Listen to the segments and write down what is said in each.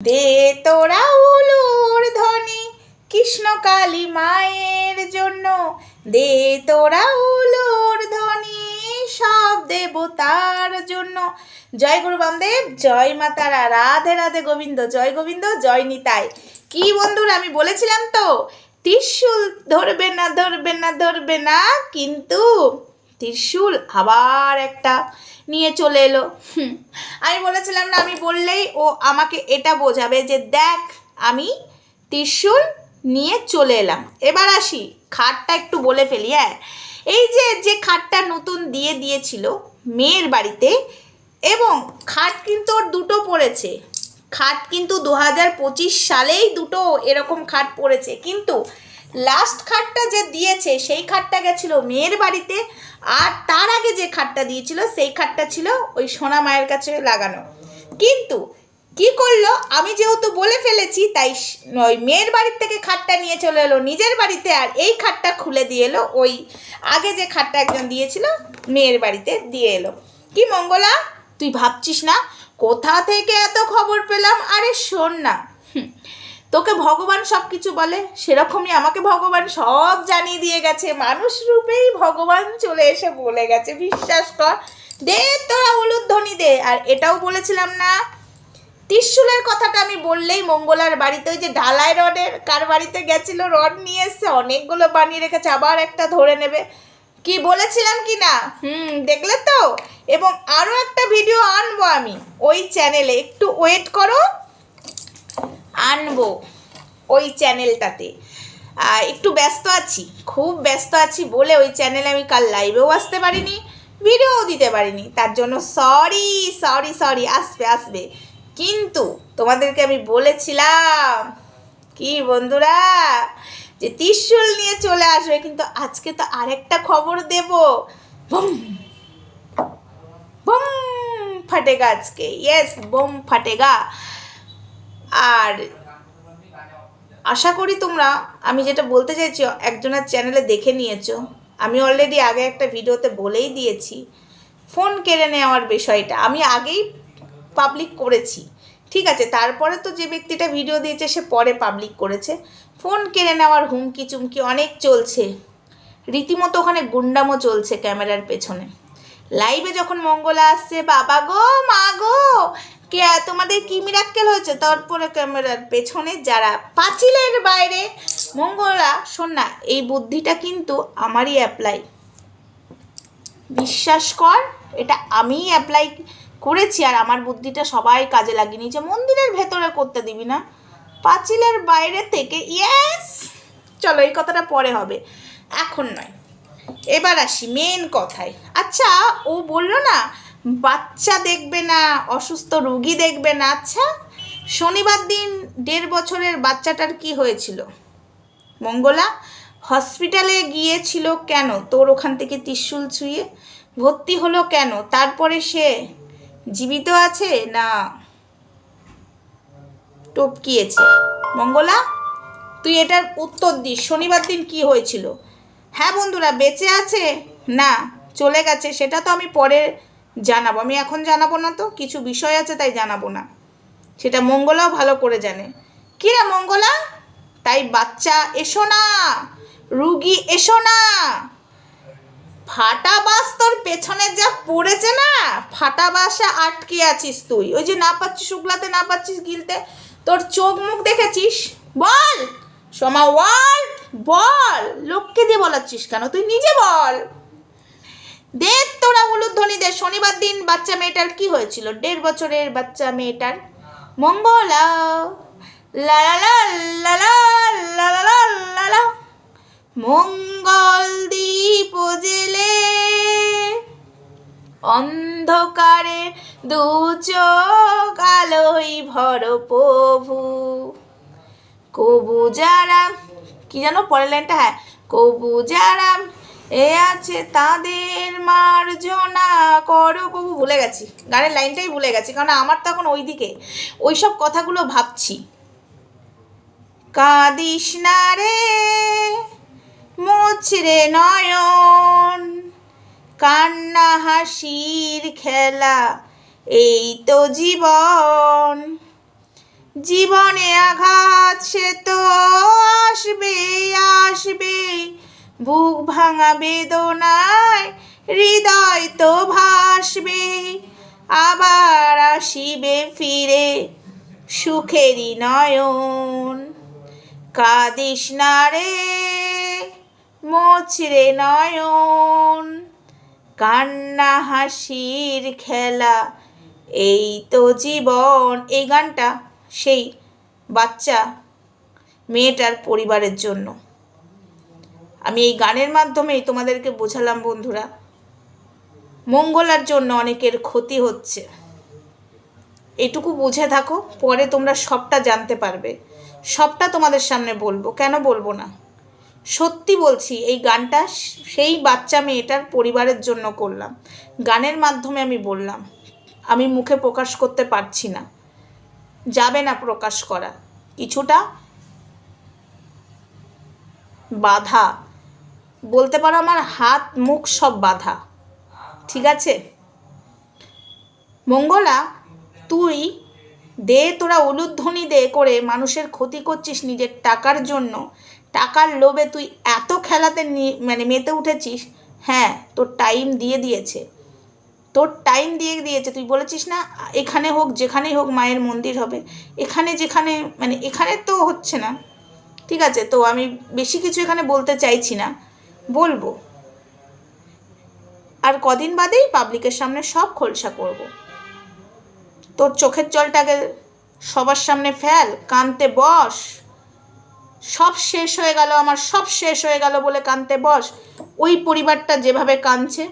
দে তোরা উলুর ধ্বনি, কৃষ্ণ কালী মায়ের জন্য। দে তোরা উলুর ধ্বনি, সব দেবতার জন্য। জয় গুরু বামদেব, জয় মা তারা। রাধে রাধে গোবিন্দ, জয় গোবিন্দ, জয় নিতাই। কি বন্ধুরা, আমি বলেছিলাম তো, ত্রিশূল ধরবে না ধরবে না ধরবে না, কিন্তু ত্রিশূল আবার একটা নিয়ে চলে এলো। আমি বলেছিলাম না, আমি বললেই ও আমাকে এটা বোঝাবে যে দেখ, আমি ত্রিশূল নিয়ে চলে এলাম। এবার আসি, খাটটা একটু বলে ফেলি হ্যাঁ। এই যে যে খাটটা নতুন দিয়ে দিয়েছিল মেয়ের বাড়িতে, এবং খাট কিন্তু ওর দুটো পড়েছে। খাট কিন্তু দু হাজার পঁচিশ সালেই দুটো এরকম খাট পড়েছে, কিন্তু লাস্ট খাটটা যে দিয়েছে, সেই খাটটা গেছিল মেয়ের বাড়িতে, আর তার আগে যে খাটটা দিয়েছিল, সেই খাটটা ছিল ওই সোনা মায়ের কাছে লাগানো। কিন্তু কি করল? আমি যেহেতু বলে ফেলেছি, তাই ওই মেয়ের বাড়ির থেকে খাটটা নিয়ে চলে এলো নিজের বাড়িতে, আর এই খাটটা খুলে দিয়ে এলো ওই আগে যে খাটটা একজন দিয়েছিল, মেয়ের বাড়িতে দিয়ে এলো। কি মঙ্গলা, তুই ভাবছিস না? কোথা থেকে এত খবর পেলাম? আরে শোন না। তোকে ভগবান সব কিছু বলে, সেরকমই আমাকে ভগবান সব জানিয়ে দিয়ে গেছে। মানুষ রূপেই ভগবান চলে এসে বলে গেছে, বিশ্বাস কর। দে তোরা হলুদ ধ্বনি দে। আর এটাও বলেছিলাম না, ত্রিশুলের কথাটা আমি বললেই মঙ্গলার বাড়িতে ওই যে ঢালাই রডের কার বাড়িতে গেছিল, রড নিয়ে এসছে, অনেকগুলো বানিয়ে রেখেছে, আবার একটা ধরে নেবে। কি বলেছিলাম কি না? হুম, দেখলে তো? এবং আরও একটা ভিডিও আনব আমি, ওই চ্যানেলে। একটু ওয়েট করো। আনব ওই চ্যানেলটাতে। একটু ব্যস্ত আছি, খুব ব্যস্ত আছি বলে ওই চ্যানেলে আমি কাল লাইভেও আসতে পারিনি ভিডিওও দিতে পারিনি। তার জন্য সরি সরি সরি আসবে আসবে। কিন্তু তোমাদেরকে আমি বলেছিলাম, কি বন্ধুরা, যে ত্রিশুল নিয়ে চলে আসবে, কিন্তু আজকে তো আরেকটা খবর দেব। বুম বুম ফাটেগা আজকে। Yes bomb ফাটেগা। আর আশা করি তোমরা, আমি যেটা বলতে চাইছি, একজনের চ্যানেলে দেখে নিয়েছো। আমি অলরেডি আগে একটা ভিডিওতে বলেই দিয়েছি ফোন কেড়ে নেওয়ার বিষয়টা। আমি আগেই পাবলিক করেছি। ঠিক আছে, তারপরে তো যে ব্যক্তিটা ভিডিও দিয়েছে, সে পরে পাবলিক করেছে। ফোন কেড়ে নেওয়ার হুমকি চুমকি অনেক চলছে। রীতিমতো ওখানে গুন্ডামো চলছে ক্যামেরার পেছনে। লাইভে যখন মঙ্গলা আসছে, বাবা গো, মা গো তোমাদের কি মিরাক্কেল হয়েছে? তারপরে ক্যামেরার পেছনে যারা পাঁচিলের বাইরে, মঙ্গলা শোন না এই বুদ্ধিটা কিন্তু আমারই অ্যাপ্লাই বিশ্বাস কর, এটা আমিই অ্যাপ্লাই করেছি আর আমার বুদ্ধিটা সবাই কাজে লাগিয়ে নিয়েছে। মন্দিরের ভেতরে করতে দিবি না। পাঁচিলের বাইরে থেকে ইয়েস চলো, এই কথাটা পরে হবে। এখন নয়। এবার আসি মেন কথায়। আচ্ছা ও বলল না বাচ্চা দেখবে না, অসুস্থ রুগী দেখবে না। আচ্ছা শনিবার দিন দেড় বছরের বাচ্চাটার কি হয়েছিল? মঙ্গলা, হসপিটালে গিয়েছিল কেন? তোর ওখান থেকে ত্রিশুল ছুঁয়ে? ভর্তি হলো কেন? তারপরে সে জীবিত আছে না টপকিয়েছে? মঙ্গলা, তুই এটার উত্তর দিস। শনিবার দিন কি হয়েছিল? হ্যাঁ বন্ধুরা, বেঁচে আছে? না, চলে গেছে। সেটা তো আমি পরে জানাব। আমি এখন জানাব না তো, কিছু বিষয় আছে তাই জানাব না। সেটা মঙ্গলাও ভালো করে জানে। কি রে মঙ্গলা? তাই বাচ্চা এসো না, রুগী এসো না। ফাটা বাস তোর পেছনে যা পড়েছে না, ফাটা বাসে আটকে আছিস তুই। ওই যে না পাচ্ছিস, শুকলাতে না পাচ্ছিস গিলতে, তোর চোখ মুখ দেখেছিস? বল, সোমা ওয়াল বল। লোককে দিয়ে বলাচ্ছিস কেন? তুই নিজে বল। দেব তোরা হলুদ দে শনিবার দিন বাচ্চা মেয়েটার কি হয়েছিল? দেড় বছরের বাচ্চা মেয়েটার মঙ্গল। মঙ্গল দ্বীপ জেলে অন্ধকারে দু চোখ আলোই ভর প্রভু। কবু যারা কি জানো পরের লাইনটা? হ্যাঁ কবু যারা এ আছে তাদের মার্জনা করো। প্রভু ভুলে গেছি। গানের লাইনটাই ভুলে গেছি কারণ আমার তখন ওই দিকে ওই সব কথাগুলো ভাবছি। কাঁদিস না রে, মোছরে নয়ন। কান্না হাসির খেলা, এই তো জীবন। জীবনে আঘাত সে তো আসবে আসবে বুক ভাঙা বেদনায় হৃদয় তো ভাসবে, আবার আসিবে ফিরে সুখেরই নয়ন। কাঁদিস না রে মোচরে নয়ন। কান্না হাসির খেলা, এই তো জীবন। এই গানটা সেই বাচ্চা, মেয়েটার পরিবারের জন্য। আমি এই গানের মাধ্যমেই তোমাদেরকে বোঝালাম, বন্ধুরা। মঙ্গলার জন্য অনেকের ক্ষতি হচ্ছে। এটুকু বুঝে থাকো, পরে তোমরা সবটা জানতে পারবে। সবটা তোমাদের সামনে বলব। কেন বলব না? সত্যি বলছি, এই গানটা সেই বাচ্চা মেয়েটার পরিবারের জন্য করলাম। গানের মাধ্যমে আমি বললাম, আমি মুখে প্রকাশ করতে পারছি না। যাবে না প্রকাশ করা। কিছুটা বাধা বলতে পারো আমার হাত, মুখ সব বাধা। ঠিক আছে? মঙ্গলা, তুই দে তোরা উলুধ্বনি দে করে মানুষের ক্ষতি করছিস নিজের টাকার জন্য। টাকার লোভে তুই এত খেলাতে মানে মেতে উঠেছিস। হ্যাঁ তোর টাইম দিয়ে দিয়েছে। তোর টাইম দিয়ে দিয়েছে। তুই বলেছিস না, এখানে হোক, যেখানেই হোক মায়ের মন্দির হবে। এখানে যেখানে মানে এখানে তো হচ্ছে না। ঠিক আছে, তো আমি বেশি কিছু এখানে বলতে চাইছি না। বলব। আর কদিন বাদেই পাবলিকের সামনে সব খোলসা করব। তোর চোখের জলটাকে সবার সামনে ফেল, কানতে বস। সব শেষ হয়ে গেল, আমার সব শেষ হয়ে গেল বলে কানতে বস। ওই পরিবারটা যেভাবে কাঁদছে,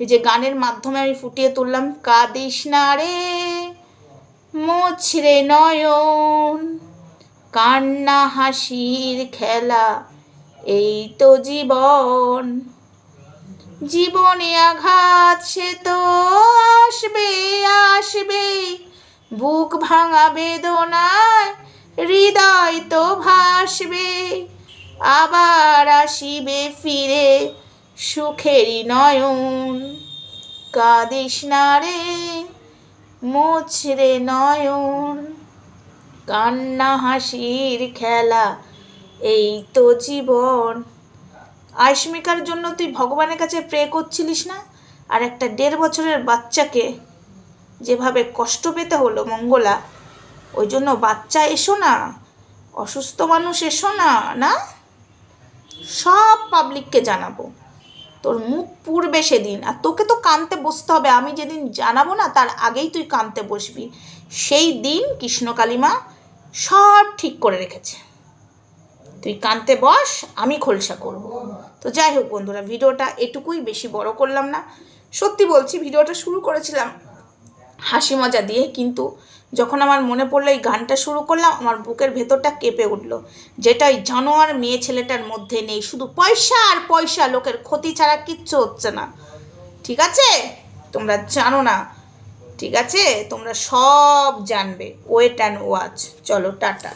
এই যে গানের মাধ্যমে আমি ফুটিয়ে তুললাম, কাঁদিস না রে, মোছরে নয়ন, কান্না হাসির খেলা। এই তো জীবন। জীবনে আঘাত সে তো আসবে আসবে। বুক ভাঙা বেদনায় হৃদয় তো ভাসবে। আবার আসিবে ফিরে সুখেরই নয়ন। কাঁদিস না রে, মোছরে নয়ন। কান্না হাসির খেলা এই তো জীবন। আয়ুষ্মিকার জন্য তুই ভগবানের কাছে প্রে করছিলিস না? আর একটা দেড় বছরের বাচ্চাকে যেভাবে কষ্ট পেতে হলো মঙ্গলা, ওই জন্য বাচ্চা এসো না, অসুস্থ মানুষ এসো না না? সব পাবলিককে জানাব। তোর মুখ পুড়বে সেদিন, আর তোকে তো কানতে বসতে হবে। আমি যেদিন জানাব না, তার আগেই তুই কানতে বসবি। সেই দিন কৃষ্ণকালীমা সব ঠিক করে রেখেছে। তুই কানতে বস, আমি খোলসা করব। তো যাই হোক বন্ধুরা, ভিডিওটা এটুকুই, বেশি বড় করলাম না। সত্যি বলছি, ভিডিওটা শুরু করেছিলাম হাসি মজা দিয়ে, কিন্তু যখন আমার মনে পড়ল এই গানটা শুরু করলাম, আমার বুকের ভেতরটা কেঁপে উঠল। যেটাই জানোয়ার মেয়ে ছেলেটার মধ্যে নেই, শুধু পয়সা আর পয়সা, লোকের ক্ষতি ছাড়া কিচ্ছু হচ্ছে না। ঠিক আছে? তোমরা জানো না। ঠিক আছে? তোমরা সব জানবে। Wait and watch. চলো, টাটা।